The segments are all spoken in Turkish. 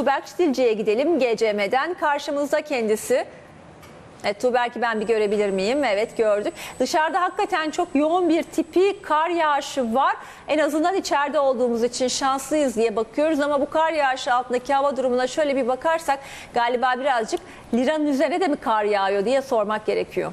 Tuğberk Çitilci'ye gidelim GCM'den. Karşımızda kendisi. Evet Tuğberk'i ben bir görebilir miyim? Evet gördük. Dışarıda hakikaten çok yoğun bir tipi kar yağışı var. En azından içeride olduğumuz için şanslıyız diye bakıyoruz ama bu kar yağışı altındaki hava durumuna şöyle bir bakarsak galiba birazcık liranın üzerine de mi kar yağıyor diye sormak gerekiyor.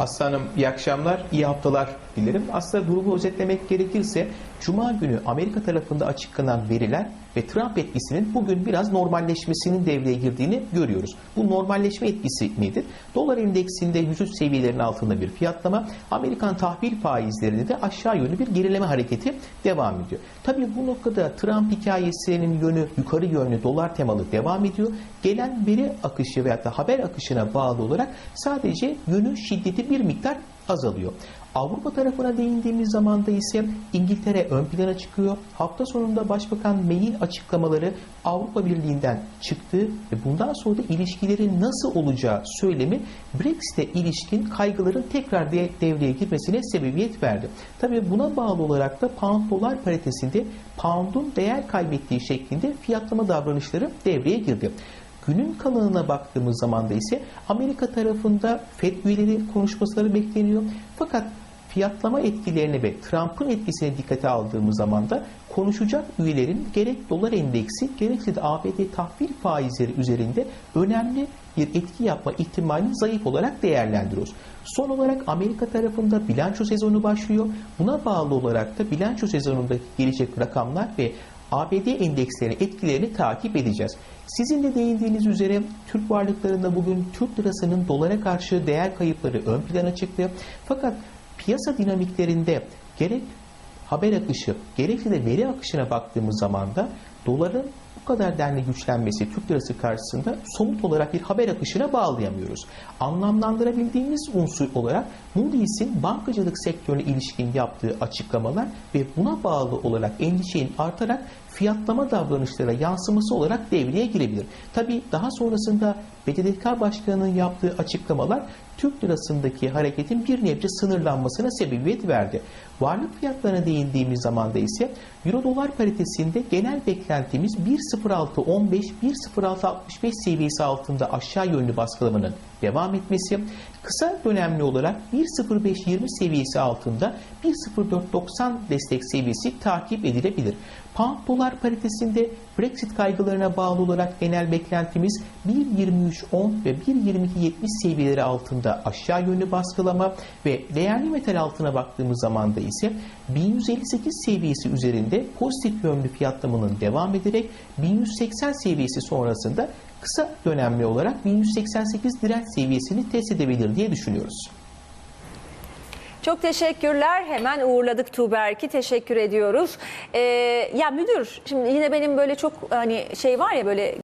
Aslanım iyi akşamlar, iyi haftalar dilerim. Aslında durumu özetlemek gerekirse Cuma günü Amerika tarafında açıklanan veriler ve Trump etkisinin bugün biraz normalleşmesinin devreye girdiğini görüyoruz. Bu normalleşme etkisi nedir? Dolar endeksinde 103 seviyelerin altında bir fiyatlama, Amerikan tahvil faizlerinde de aşağı yönlü bir gerileme hareketi devam ediyor. Tabii bu noktada Trump hikayesinin yönü yukarı yönlü dolar temalı devam ediyor. Gelen veri akışı veyahut da haber akışına bağlı olarak sadece yönü şiddeti bir miktar azalıyor. Avrupa tarafına değindiğimiz zamanda ise İngiltere ön plana çıkıyor. Hafta sonunda Başbakan May'in açıklamaları Avrupa Birliği'nden çıktı ve bundan sonra da ilişkilerin nasıl olacağı söylemi Brexit'e ilişkin kaygıların tekrar de devreye girmesine sebebiyet verdi. Tabii buna bağlı olarak da pound dolar paritesinde pound'un değer kaybettiği şeklinde fiyatlama davranışları devreye girdi. Günün kalanına baktığımız zaman da ise Amerika tarafında FED üyeleri konuşmaları bekleniyor. Fakat fiyatlama etkilerini ve Trump'ın etkisine dikkate aldığımız zaman da konuşacak üyelerin gerek dolar endeksi gerekse de ABD tahvil faizleri üzerinde önemli bir etki yapma ihtimalini zayıf olarak değerlendiriyoruz. Son olarak Amerika tarafında bilanço sezonu başlıyor. Buna bağlı olarak da bilanço sezonundaki gelecek rakamlar ve ABD endeksleri etkilerini takip edeceğiz. Sizin de değindiğiniz üzere Türk varlıklarında bugün Türk lirasının dolara karşı değer kayıpları ön plana çıktı. Fakat piyasa dinamiklerinde gerek haber akışı gerekse de veri akışına baktığımız zaman da doların bu kadar denli güçlenmesi Türk lirası karşısında somut olarak bir haber akışına bağlayamıyoruz. Anlamlandırabildiğimiz unsur olarak Moody's'in bankacılık sektörüne ilişkin yaptığı açıklamalar ve buna bağlı olarak endişenin artarak fiyatlama davranışlara yansıması olarak devreye girebilir. Tabi daha sonrasında BDDK Başkanı'nın yaptığı açıklamalar Türk lirasındaki hareketin bir nebze sınırlanmasına sebebiyet verdi. Varlık fiyatlarına değindiğimiz zamanda ise Euro dolar paritesinde genel beklentimiz 1.0615-1.0665 seviyesi altında aşağı yönlü baskılamanın devam etmesi, kısa dönemli olarak 1.0520 seviyesi altında 1.0490 destek seviyesi takip edilebilir. Pound dolar paritesinde Brexit kaygılarına bağlı olarak genel beklentimiz 1.2310 ve 1.2270 seviyeleri altında aşağı yönlü baskılama ve değerli metal altına baktığımız zaman da ise 1158 seviyesi üzerinde pozitif yönlü fiyatlamanın devam ederek 1180 seviyesi sonrasında kısa dönemli olarak 1188 direnç seviyesini test edebilir diye düşünüyoruz. Çok teşekkürler. Hemen uğurladık Tuğberk'i. Teşekkür ediyoruz. Ee, ya müdür, şimdi yine benim böyle çok hani şey var ya böyle